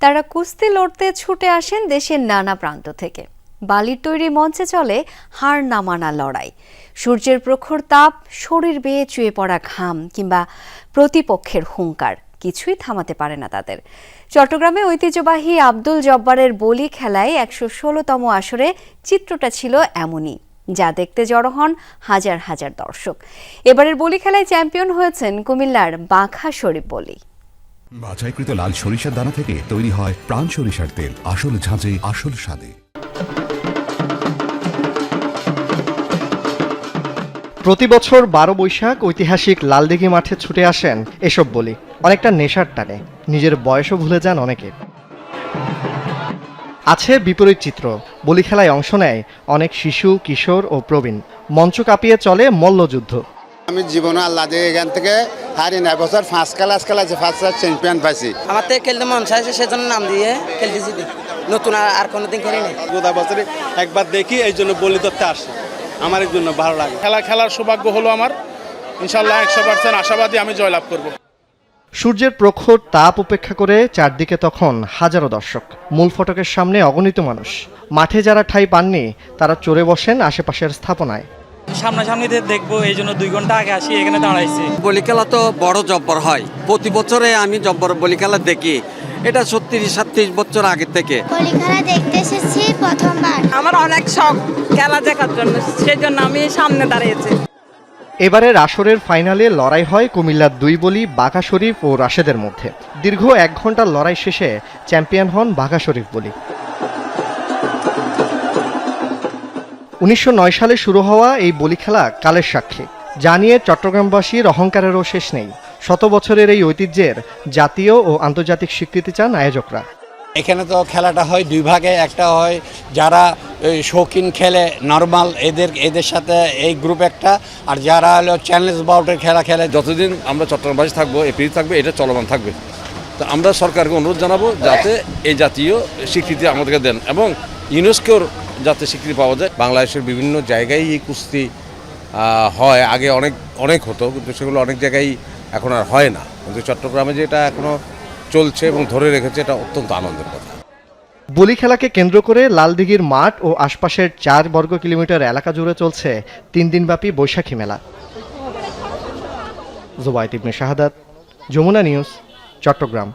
তারা কুস্তি লড়তে ছুটে আসেন দেশের নানা প্রান্ত থেকে। বালির তৈরি মঞ্চে চলে হার না মানা লড়াই। সূর্যের প্রখর তাপ শরীর বেয়ে চুয়ে পড়া ঘাম কিংবা প্রতিপক্ষের হুঙ্কার কিছুই থামাতে পারে না তাদের। চট্টগ্রামে ঐতিহ্যবাহী আব্দুল জব্বারের বলি খেলায় একশো ষোলোতম আসরে চিত্রটা ছিল এমনই, যা দেখতে জড়ো হন হাজার হাজার দর্শক। এবারের বলি খেলায় চ্যাম্পিয়ন হয়েছেন কুমিল্লার বাঘা শরীফ বলি। বাছাইকৃত লাল সরিষার দানা থেকে তৈরি হয় প্রাণ সরিষার তেল। আসল ঝাঁঝে, আসল স্বাদে। প্রতি বছর বারো বৈশাখ ঐতিহাসিক লালদিঘি মাঠে ছুটে আসেন এসব বলি। অনেকটা নেশার টানে। নিজের বয়সও ভুলে যান অনেকে। আছে বিপরীত চিত্র। বলি খেলায় অংশ নেয় অনেক শিশু, কিশোর ও প্রবীণ। মঞ্চ কাঁপিয়ে চলে মল্লযুদ্ধ। আমি জীবনে আল্লাহ দিয়ে এখান থেকে হারি না। বছর পাঁচ ক্লাস খেলাছি ফার্স্ট ক্লাস চ্যাম্পিয়ন পাইছি। আমার থেকে খেলতে মন চাইছে সেজন্য নাম দিয়ে খেলতেছি নতুন আর আর কোনোদিন খেলিনি গোদা বছরে একবার দেখি এই জন্য বলি ধরতে আসি আমার এই জন্য ভালো লাগে। খেলা খেলার সৌভাগ্য হলো আমার। ইনশাল্লাহ একশো পার্সেন্ট আশাবাদী আমি জয়লাভ করব। সূর্যের প্রখর তাপ উপেক্ষা করে চারদিকে তখন হাজারো দর্শক। মূল ফটকের সামনে অগণিত মানুষ। মাঠে যারা ঠাই পাননি তারা চড়ে বসেন আশেপাশের স্থাপনায়। সামনাসামনিতে দেখব এই জন্য দুই ঘণ্টা আগে আসি এখানে দাঁড়াইছি। বলি খেলা তো বড় জব্বর হয়। প্রতি বছরে আমি জব্বর বলি খেলা দেখি। এটা ছত্রিশ সাতত্রিশ বছর আগে থেকে। বলি খেলা দেখতে এসেছি প্রথমবার। আমার অনেক শখ খেলা দেখার জন্য সেই জন্য আমি সামনে দাঁড়িয়েছি। এবারের আসরের ফাইনালে লড়াই হয় কুমিল্লার দুই বলি বাঘা শরীফ ও রাশেদের মধ্যে। দীর্ঘ এক ঘণ্টার লড়াই শেষে চ্যাম্পিয়ন হন বাঘা শরীফ বলি। উনিশশো নয় সালে শুরু হওয়া এই বলি খেলা কালের সাক্ষী। জানিয়ে চট্টগ্রামবাসীর অহংকারেরও শেষ নেই। শত বছরের এই ঐতিহ্যের জাতীয় ও আন্তর্জাতিক স্বীকৃতি চান আয়োজকরা। এখানে তো খেলাটা হয় দুই ভাগে, একটা হয় যারা শৌখিন খেলে, নর্মাল এদের এদের সাথে এই গ্রুপ একটা, আর যারা হলো চ্যালেঞ্জ বাউটের খেলা খেলে, যতদিন আমরা চট্টগ্রামবাসী থাকব, এই পিড়ি থাকবে, এটা চলমান থাকবে। তো আমরা সরকারকে অনুরোধ জানাব যাতে এই জাতীয় স্বীকৃতি আমাদেরকে দেন এবং ইউনেস্কোর যাতে স্বীকৃতি পাওয়া যায়, বাংলাদেশের বিভিন্ন জায়গায় এই কুস্তি হয়। আগে অনেক অনেক হতো, কিন্তু সেগুলো অনেক জায়গায় এখন আর হয় না। কিন্তু চট্টগ্রামে যেটা এখনও চলছে এবং ধরে রেখেছে, এটা অত্যন্ত আনন্দের কথা। বলি খেলাকে কেন্দ্র করে লালদিঘির মাঠ ও আশপাশের চার বর্গ কিলোমিটার এলাকা জুড়ে চলছে তিন দিনব্যাপী বৈশাখী মেলা। জুবাইত ইবনে শাহাদাত, যমুনা নিউজ, চট্টগ্রাম।